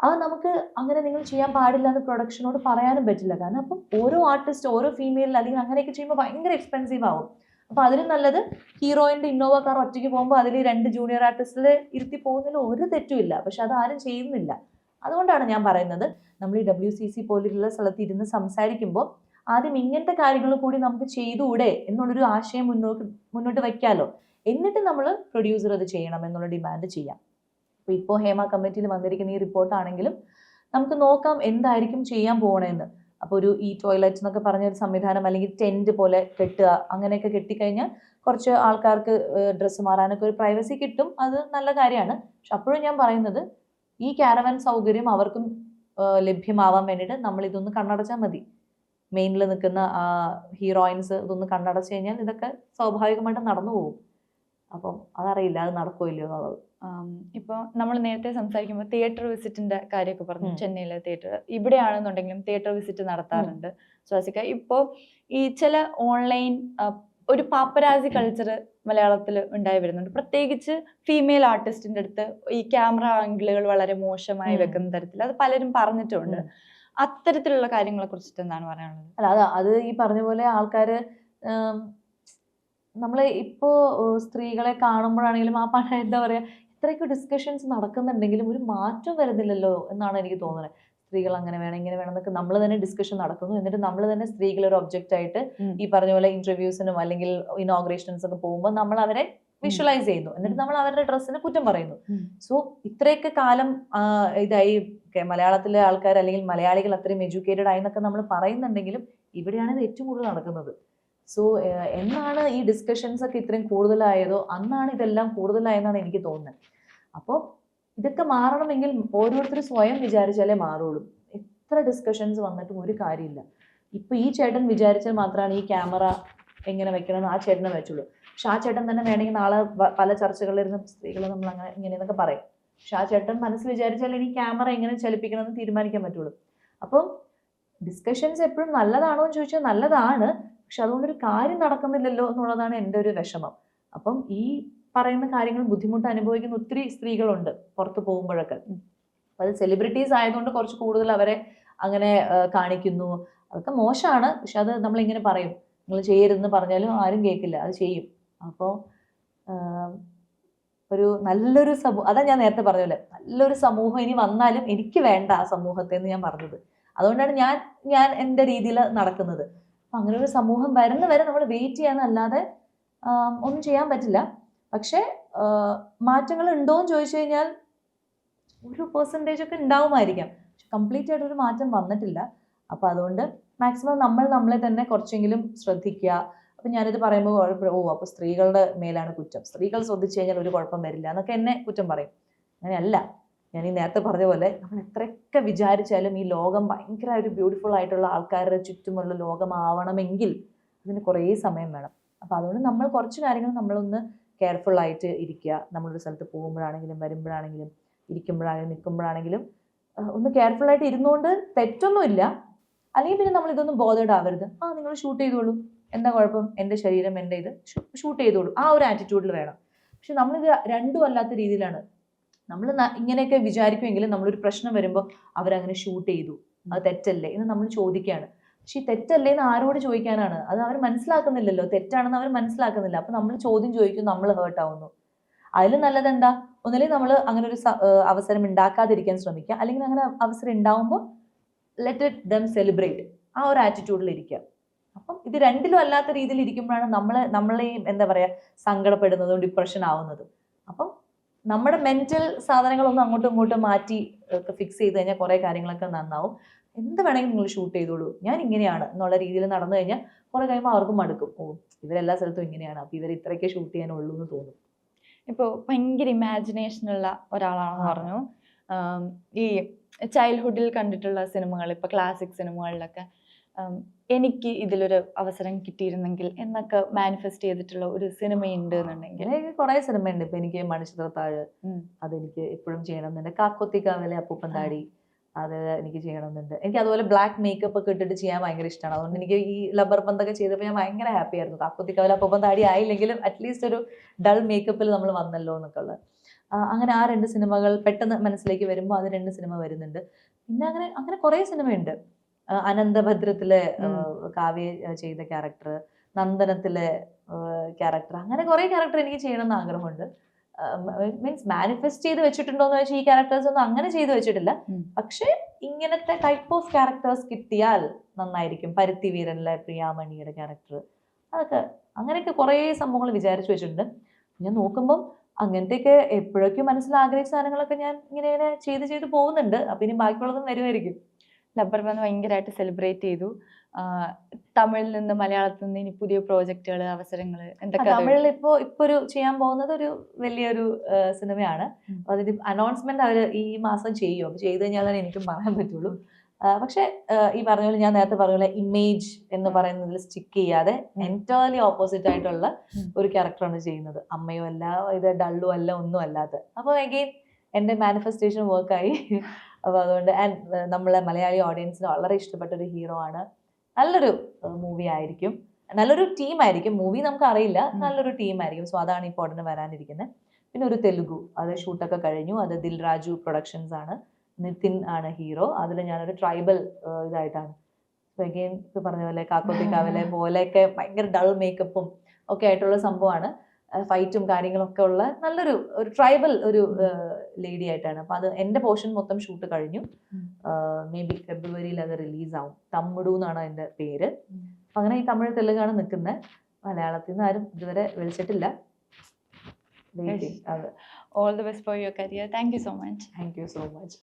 അത് നമുക്ക് അങ്ങനെ നിങ്ങൾ ചെയ്യാൻ പാടില്ല എന്ന് പ്രൊഡക്ഷനോട് പറയാനും പറ്റില്ല. കാരണം അപ്പം ഓരോ ആർട്ടിസ്റ്റ് ഓരോ ഫീമെയിൽ അല്ലെങ്കിൽ അങ്ങനെയൊക്കെ ചെയ്യുമ്പോൾ ഭയങ്കര എക്സ്പെൻസീവ് ആവും. അപ്പോൾ അതിലും നല്ലത് ഹീറോയിന്റെ ഇന്നോവ കാർ ഒറ്റയ്ക്ക് പോകുമ്പോൾ അതിൽ രണ്ട് ജൂനിയർ ആർട്ടിസ്റ്റിൽ ഇരുത്തി പോകുന്നതിൽ ഒരു തെറ്റുമില്ല പക്ഷെ അത് ആരും ചെയ്യുന്നില്ല. അതുകൊണ്ടാണ് ഞാൻ പറയുന്നത്. നമ്മൾ ഈ ഡബ്ല്യു സി സി പോലുള്ള സ്ഥലത്ത് ഇരുന്ന് സംസാരിക്കുമ്പോൾ ആദ്യം ഇങ്ങനത്തെ കാര്യങ്ങൾ കൂടി നമുക്ക് ചെയ്തുകൂടെ എന്നുള്ളൊരു ആശയം മുന്നോട്ട് മുന്നോട്ട് വയ്ക്കാമല്ലോ എന്നിട്ട് നമ്മൾ പ്രൊഡ്യൂസർ അത് ചെയ്യണം എന്നുള്ള ഡിമാൻഡ് ചെയ്യാം. അപ്പോൾ ഇപ്പോൾ ഹേമ കമ്മിറ്റിയിൽ വന്നിരിക്കുന്ന ഈ റിപ്പോർട്ടാണെങ്കിലും നമുക്ക് നോക്കാം എന്തായിരിക്കും ചെയ്യാൻ പോകണമെന്ന് അപ്പോൾ ഒരു ഈ ടോയ്ലറ്റ് എന്നൊക്കെ പറഞ്ഞ ഒരു സംവിധാനം അല്ലെങ്കിൽ ടെന്റ് പോലെ കെട്ടുക അങ്ങനെയൊക്കെ കെട്ടിക്കഴിഞ്ഞാൽ കുറച്ച് ആൾക്കാർക്ക് ഡ്രസ്സ് മാറാനൊക്കെ ഒരു പ്രൈവസി കിട്ടും. അത് നല്ല കാര്യമാണ്. പക്ഷെ അപ്പോഴും ഞാൻ പറയുന്നത് ഈ ക്യാരവൻ സൗകര്യം അവർക്കും ലഭ്യമാവാൻ വേണ്ടിയിട്ട് നമ്മൾ ഇതൊന്ന് കണ്ണടച്ചാൽ മതി. മെയിനിൽ നിൽക്കുന്ന ഹീറോയിൻസ് ഇതൊന്ന് കണ്ണടച്ചു കഴിഞ്ഞാൽ ഇതൊക്കെ സ്വാഭാവികമായിട്ട് നടന്നു പോകും. അപ്പം അതറിയില്ല അത് നടക്കുമോ ഇല്ലയോ എന്നുള്ളത്. ഇപ്പോൾ നമ്മൾ നേരത്തെ സംസാരിക്കുമ്പോൾ തിയേറ്റർ വിസിറ്റിന്റെ കാര്യമൊക്കെ പറഞ്ഞു. ചെന്നൈയിലെ തിയേറ്റർ ഇവിടെയാണെന്നുണ്ടെങ്കിലും തിയേറ്റർ വിസിറ്റ് നടത്താറുണ്ട്. സ്വാസിക ഇപ്പോൾ ഈ ചില ഓൺലൈൻ ഒരു പാപ്പരാസി കൾച്ചർ മലയാളത്തിൽ ഉണ്ടായി വരുന്നുണ്ട്. പ്രത്യേകിച്ച് ഫീമെയിൽ ആർട്ടിസ്റ്റിന്റെ അടുത്ത് ഈ ക്യാമറ ആംഗിളുകൾ വളരെ മോശമായി വെക്കുന്ന തരത്തിൽ അത് പലരും പറഞ്ഞിട്ടുണ്ട്. അത്തരത്തിലുള്ള കാര്യങ്ങളെ കുറിച്ചിട്ട് എന്താണ് പറയാനുള്ളത്? അല്ല അത് അത് ഈ പറഞ്ഞ പോലെ ആൾക്കാർ നമ്മൾ ഇപ്പോൾ സ്ത്രീകളെ കാണുമ്പോഴാണെങ്കിലും ആ പണ എന്താ പറയുക ഇത്രയൊക്കെ ഡിസ്കഷൻസ് നടക്കുന്നുണ്ടെങ്കിലും ഒരു മാറ്റം വരുന്നില്ലല്ലോ എന്നാണ് എനിക്ക് തോന്നുന്നത്. സ്ത്രീകൾ അങ്ങനെ വേണം ഇങ്ങനെ വേണം എന്നൊക്കെ നമ്മൾ തന്നെ ഡിസ്കഷൻ നടക്കുന്നു എന്നിട്ട് നമ്മൾ തന്നെ സ്ത്രീകൾ ഒരു ഒബ്ജക്റ്റ് ആയിട്ട് ഈ പറഞ്ഞ പോലെ ഇന്റർവ്യൂസിനും അല്ലെങ്കിൽ ഇനോഗ്രേഷൻസ് ഒക്കെ പോകുമ്പോൾ നമ്മൾ അവരെ വിഷ്വലൈസ് ചെയ്യുന്നു. എന്നിട്ട് നമ്മൾ അവരുടെ ഡ്രസ്സിന് കുറ്റം പറയുന്നു. സോ ഇത്രയൊക്കെ കാലം ഇതായി മലയാളത്തിലെ ആൾക്കാർ അല്ലെങ്കിൽ മലയാളികൾ അത്രയും എഡ്യൂക്കേറ്റഡ് ആയി എന്നൊക്കെ നമ്മൾ പറയുന്നുണ്ടെങ്കിലും ഇവിടെയാണ് ഇത് ഏറ്റവും കൂടുതൽ നടക്കുന്നത്. സോ എന്നാണ് ഈ ഡിസ്കഷൻസ് ഒക്കെ ഇത്രയും കൂടുതലായതോ അന്നാണ് ഇതെല്ലാം കൂടുതലായെന്നാണ് എനിക്ക് തോന്നുന്നത്. അപ്പോൾ ഇതൊക്കെ മാറണമെങ്കിൽ ഓരോരുത്തർ സ്വയം വിചാരിച്ചാലേ മാറുള്ളൂ. എത്ര ഡിസ്കഷൻസ് വന്നിട്ടും ഒരു കാര്യമില്ല. ഇപ്പൊ ഈ ചേട്ടൻ വിചാരിച്ചാൽ മാത്രമാണ് ഈ ക്യാമറ എങ്ങനെ വെക്കണമെന്ന് ആ ചേട്ടനെ വെച്ചുള്ളൂ. പക്ഷെ ആ ചേട്ടൻ തന്നെ വേണമെങ്കിൽ നാളെ പല ചർച്ചകളിലിരുന്ന് സ്ത്രീകൾ നമ്മൾ അങ്ങനെ ഇങ്ങനെയെന്നൊക്കെ പറയും. പക്ഷെ ആ ചേട്ടൻ മനസ്സ് വിചാരിച്ചാൽ ഇനി ക്യാമറ എങ്ങനെ ചലിപ്പിക്കണമെന്ന് തീരുമാനിക്കാൻ പറ്റുള്ളൂ. അപ്പം ഡിസ്കഷൻസ് എപ്പോഴും നല്ലതാണോ എന്ന് ചോദിച്ചാൽ നല്ലതാണ്. പക്ഷെ അതുകൊണ്ടൊരു കാര്യം നടക്കുന്നില്ലല്ലോ എന്നുള്ളതാണ് എന്റെ ഒരു വിഷമം. അപ്പം ഈ പറയുന്ന കാര്യങ്ങൾ ബുദ്ധിമുട്ട് അനുഭവിക്കുന്ന ഒത്തിരി സ്ത്രീകളുണ്ട് പുറത്ത് പോകുമ്പോഴൊക്കെ. അത് സെലിബ്രിറ്റീസ് ആയതുകൊണ്ട് കുറച്ച് കൂടുതൽ അവരെ അങ്ങനെ കാണിക്കുന്നു. അതൊക്കെ മോശമാണ്. പക്ഷെ അത് നമ്മളിങ്ങനെ പറയും. നിങ്ങൾ ചെയ്യരുതെന്ന് പറഞ്ഞാലും ആരും കേൾക്കില്ല. അത് ചെയ്യും. അപ്പോൾ ഒരു നല്ലൊരു സമൂഹം അതാ ഞാൻ നേരത്തെ പറഞ്ഞല്ലേ നല്ലൊരു സമൂഹം ഇനി വന്നാലും എനിക്ക് വേണ്ട ആ സമൂഹത്തെ എന്ന് ഞാൻ പറഞ്ഞത്. അതുകൊണ്ടാണ് ഞാൻ ഞാൻ എന്റെ രീതിയിൽ നടക്കുന്നത്. അപ്പം അങ്ങനെ ഒരു സമൂഹം വരുന്ന വരെ നമ്മൾ വെയിറ്റ് ചെയ്യാന്നല്ലാതെ ഒന്നും ചെയ്യാൻ പറ്റില്ല. പക്ഷേ മാറ്റങ്ങൾ ഉണ്ടോ എന്ന് ചോദിച്ചു കഴിഞ്ഞാൽ ഒരു പെർസെന്റേജ് ഒക്കെ ഉണ്ടാവുമായിരിക്കാം. കംപ്ലീറ്റ് ആയിട്ടൊരു മാറ്റം വന്നിട്ടില്ല. അപ്പോൾ അതുകൊണ്ട് മാക്സിമം നമ്മൾ നമ്മളെ തന്നെ കുറച്ചെങ്കിലും ശ്രദ്ധിക്കുക. അപ്പം ഞാനിത് പറയുമ്പോൾ ഓ അപ്പോൾ സ്ത്രീകളുടെ മേലാണ് കുറ്റം. സ്ത്രീകൾ ശ്രദ്ധിച്ചു കഴിഞ്ഞാൽ ഒരു കുഴപ്പം വരില്ല. എന്നൊക്കെ എന്നെ കുറ്റം പറയും. അങ്ങനെയല്ല. ഞാൻ ഈ നേരത്തെ പറഞ്ഞ പോലെ നമ്മൾ എത്രയൊക്കെ വിചാരിച്ചാലും ഈ ലോകം ഭയങ്കര ഒരു ബ്യൂട്ടിഫുൾ ആയിട്ടുള്ള ആൾക്കാരുടെ ചുറ്റുമുള്ള ലോകമാവണമെങ്കിൽ അതിന് കുറേ സമയം വേണം. അപ്പോൾ അതുകൊണ്ട് നമ്മൾ കുറച്ച് കാര്യങ്ങൾ നമ്മളൊന്ന് കെയർഫുൾ ആയിട്ട് ഇരിക്കുക. നമ്മളൊരു സ്ഥലത്ത് പോകുമ്പോഴാണെങ്കിലും വരുമ്പോഴാണെങ്കിലും ഇരിക്കുമ്പോഴാണെങ്കിലും നിൽക്കുമ്പോഴാണെങ്കിലും ഒന്ന് കെയർഫുൾ ആയിട്ട് ഇരുന്നുകൊണ്ട് തെറ്റൊന്നുമില്ല. അല്ലെങ്കിൽ പിന്നെ നമ്മൾ ഇതൊന്നും ബോധേഡ് ആവരുത്. ആ നിങ്ങൾ ഷൂട്ട് ചെയ്തോളൂ. എന്താ കുഴപ്പം? എന്റെ ശരീരം എന്റെ ഇത് ഷൂട്ട് ചെയ്തോളൂ. ആ ഒരു ആറ്റിറ്റ്യൂഡിൽ വേണം. പക്ഷെ നമ്മളിത് രണ്ടും അല്ലാത്ത രീതിയിലാണ്. നമ്മൾ ഇങ്ങനെയൊക്കെ വിചാരിക്കുമെങ്കിലും നമ്മളൊരു പ്രശ്നം വരുമ്പോൾ അവരങ്ങനെ ഷൂട്ട് ചെയ്തു. അത് തെറ്റല്ലേ എന്ന് നമ്മൾ ചോദിക്കുകയാണ്. പക്ഷെ തെറ്റല്ലേ എന്ന് ആരോട് ചോദിക്കാനാണ്? അത് അവർ മനസ്സിലാക്കുന്നില്ലല്ലോ. തെറ്റാണെന്ന് അവർ മനസ്സിലാക്കുന്നില്ല. അപ്പൊ നമ്മൾ ചോദ്യം ചോദിക്കും നമ്മൾ ഹേർട്ട് ആവുന്നു. അതിൽ നല്ലത് എന്താ ഒന്നില്ലെങ്കിൽ നമ്മൾ അങ്ങനെ ഒരു അവസരം ഉണ്ടാക്കാതിരിക്കാൻ ശ്രമിക്കുക അല്ലെങ്കിൽ അങ്ങനെ അവസരം ഉണ്ടാവുമ്പോൾ ലെറ്റ് ഇറ്റ് ദം സെലിബ്രേറ്റ് ആ ഒരു ആറ്റിറ്റ്യൂഡിൽ ഇരിക്കുക അപ്പം ഇത് രണ്ടിലും അല്ലാത്ത രീതിയിൽ ഇരിക്കുമ്പോഴാണ് നമ്മളെ നമ്മളെയും എന്താ പറയുക സങ്കടപ്പെടുന്നതും ഡിപ്രഷൻ ആവുന്നതും. അപ്പം നമ്മുടെ മെന്റൽ സാധനങ്ങളൊന്നും അങ്ങോട്ടും ഇങ്ങോട്ടും മാറ്റി ഫിക്സ് ചെയ്ത് കഴിഞ്ഞാൽ കുറേ കാര്യങ്ങളൊക്കെ നന്നാവും. എന്ത് വേണമെങ്കിലും നിങ്ങൾ ഷൂട്ട് ചെയ്തോളൂ. ഞാൻ ഇങ്ങനെയാണ് എന്നുള്ള രീതിയിൽ നടന്നു കഴിഞ്ഞാൽ കുറെ കഴിയുമ്പോൾ അവർക്കും മടുക്കും. ഓ ഇവരെല്ലാ സ്ഥലത്തും ഇങ്ങനെയാണ്. അപ്പൊ ഇവർ ഇത്രയ്ക്ക് ഷൂട്ട് ചെയ്യാനുള്ളൂ എന്ന് തോന്നും. ഇപ്പോൾ ഭയങ്കര ഇമാജിനേഷൻ ഉള്ള ഒരാളാണെന്ന് പറഞ്ഞു. ഈ ചൈൽഡ്ഹുഡിൽ കണ്ടിട്ടുള്ള സിനിമകൾ ഇപ്പൊ ക്ലാസിക് സിനിമകളിലൊക്കെ എനിക്ക് ഇതിലൊരു അവസരം കിട്ടിയിരുന്നെങ്കിൽ എന്നൊക്കെ മാനിഫെസ്റ്റ് ചെയ്തിട്ടുള്ള ഒരു സിനിമയുണ്ട് എന്നുണ്ടെങ്കിൽ. എനിക്ക് കുറെ സിനിമയുണ്ട്. ഇപ്പൊ എനിക്ക് മണിച്ചിത്രത്താഴ്. അതെനിക്ക് എപ്പോഴും ചെയ്യണം എന്നുണ്ട്. കാക്കൊത്തിക്കാവിലെ അപ്പൂപ്പൻ താടി അത് എനിക്ക് ചെയ്യണമെന്നുണ്ട്. എനിക്ക് അതുപോലെ ബ്ലാക്ക് മേക്കപ്പ് ഒക്കെ ഇട്ടിട്ട് ചെയ്യാൻ ഭയങ്കര ഇഷ്ടമാണ് അതുകൊണ്ട് എനിക്ക് ഈ ലബർ പന്തൊക്കെ ചെയ്തപ്പോൾ ഞാൻ ഭയങ്കര ഹാപ്പി ആയിരുന്നു. കാക്കൊത്തിക്കാവിലെ അപ്പം താടി ആയില്ലെങ്കിലും അറ്റ്ലീസ്റ്റ് ഒരു ഡൾ മേക്കപ്പിൽ നമ്മൾ വന്നല്ലോ എന്നൊക്കെ ഉള്ളത്. അങ്ങനെ ആ രണ്ട് സിനിമകൾ പെട്ടെന്ന് മനസ്സിലേക്ക് വരുമ്പോൾ അത് രണ്ട് സിനിമ വരുന്നുണ്ട്. പിന്നെ അങ്ങനെ അങ്ങനെ കുറേ സിനിമയുണ്ട്. അനന്തഭദ്രത്തിലെ കാവ്യ ചെയ്ത ക്യാരക്ടർ നന്ദനത്തിലെ ക്യാരക്ടർ അങ്ങനെ കുറേ ക്യാരക്ടർ എനിക്ക് ചെയ്യണമെന്ന് ആഗ്രഹമുണ്ട്. മീൻസ് മാനിഫെസ്റ്റ് ചെയ്ത് വെച്ചിട്ടുണ്ടോ എന്ന് വെച്ചാൽ ഈ ക്യാരക്ടേഴ്സ് ഒന്നും അങ്ങനെ ചെയ്തു വെച്ചിട്ടില്ല. പക്ഷേ ഇങ്ങനത്തെ ടൈപ്പ് ഓഫ് ക്യാരക്ടേഴ്സ് കിട്ടിയാൽ നന്നായിരിക്കും. പരുത്തി വീരനിലെ പ്രിയാമണിയുടെ ക്യാരക്ടർ അതൊക്കെ അങ്ങനെയൊക്കെ കുറേ സംഭവങ്ങൾ വിചാരിച്ചു വെച്ചിട്ടുണ്ട്. ഞാൻ നോക്കുമ്പം അങ്ങനത്തെയൊക്കെ എപ്പോഴൊക്കെ മനസ്സിൽ ആഗ്രഹിച്ച സാധനങ്ങളൊക്കെ ഞാൻ ഇങ്ങനെ ഇങ്ങനെ ചെയ്ത് ചെയ്ത് പോകുന്നുണ്ട്. അപ്പൊ ഇനി ബാക്കിയുള്ളതും വരുമായിരിക്കും. ലബ്ബർ വന്ന് ഭയങ്കരമായിട്ട് സെലിബ്രേറ്റ് ചെയ്തു. തമിഴിൽ നിന്ന് മലയാളത്തിൽ നിന്ന് ഇനി പുതിയ പ്രോജക്റ്റുകൾ അവസരങ്ങൾ എന്തൊക്കെ തമിഴിൽ ഇപ്പോ ഇപ്പൊ ഒരു ചെയ്യാൻ പോകുന്നത് ഒരു വലിയൊരു സിനിമയാണ്. അതിന്റെ അനൗൺസ്മെന്റ് അവർ ഈ മാസം ചെയ്യും. ചെയ്തു കഴിഞ്ഞാലാണ് എനിക്കും പറയാൻ പറ്റുള്ളൂ. പക്ഷെ ഈ പറഞ്ഞ പോലെ ഞാൻ നേരത്തെ പറഞ്ഞ പോലെ ഇമേജ് എന്ന് പറയുന്നതിൽ സ്റ്റിക്ക് ചെയ്യാതെ എന്റേർലി എന്റയർലി ഓപ്പോസിറ്റ് ആയിട്ടുള്ള. ഒരു ക്യാരക്ടറാണ് ചെയ്യുന്നത്. അമ്മയും അല്ല ഇത് ഡള്ളും അല്ല ഒന്നും അല്ലാത്ത. അപ്പോൾ എഗെയിൻ എന്റെ മാനിഫെസ്റ്റേഷൻ വർക്കായി അപ്പോൾ അതുകൊണ്ട് ആൻഡ് നമ്മളെ മലയാളി ഓഡിയൻസിന് വളരെ ഇഷ്ടപ്പെട്ട ഒരു ഹീറോ ആണ് നല്ലൊരു മൂവി ആയിരിക്കും. നല്ലൊരു ടീം ആയിരിക്കും. മൂവി നമുക്ക് അറിയില്ല. നല്ലൊരു ടീം ആയിരിക്കും. സോ അതാണ് ഇപ്പോൾ ഉടനെ വരാനിരിക്കുന്നത് പിന്നെ ഒരു തെലുഗു. അത് ഷൂട്ടൊക്കെ കഴിഞ്ഞു. അത് ദിൽ രാജു പ്രൊഡക്ഷൻസ് ആണ്. നിതിൻ ആണ് ഹീറോ അതിൽ ഞാനൊരു ട്രൈബൽ ഇതായിട്ടാണ്. അഗെയിൻ ഇപ്പൊ പറഞ്ഞ പോലെ കാക്കോത്തിക്കാവിലെ പോലെയൊക്കെ ഭയങ്കര ഡൾ മേക്കപ്പും ഒക്കെ ആയിട്ടുള്ള സംഭവമാണ്. ഫൈറ്റും കാര്യങ്ങളൊക്കെ ഉള്ള നല്ലൊരു ഒരു ട്രൈബൽ ഒരു ലേഡി ആയിട്ടാണ്. അപ്പൊ അത് എന്റെ പോർഷൻ മൊത്തം ഷൂട്ട് കഴിഞ്ഞു. മേ ബി ഫെബ്രുവരിയിൽ അത് റിലീസ് ആവും. തമ്മിടു എന്നാണ് എന്റെ പേര്. അപ്പൊ അങ്ങനെ ഈ തമിഴ് തെലുങ്കാണ് നിൽക്കുന്നത് മലയാളത്തിൽ നിന്ന് ആരും ഇതുവരെ വിളിച്ചിട്ടില്ല. All the best for your career thank you so much thank you so much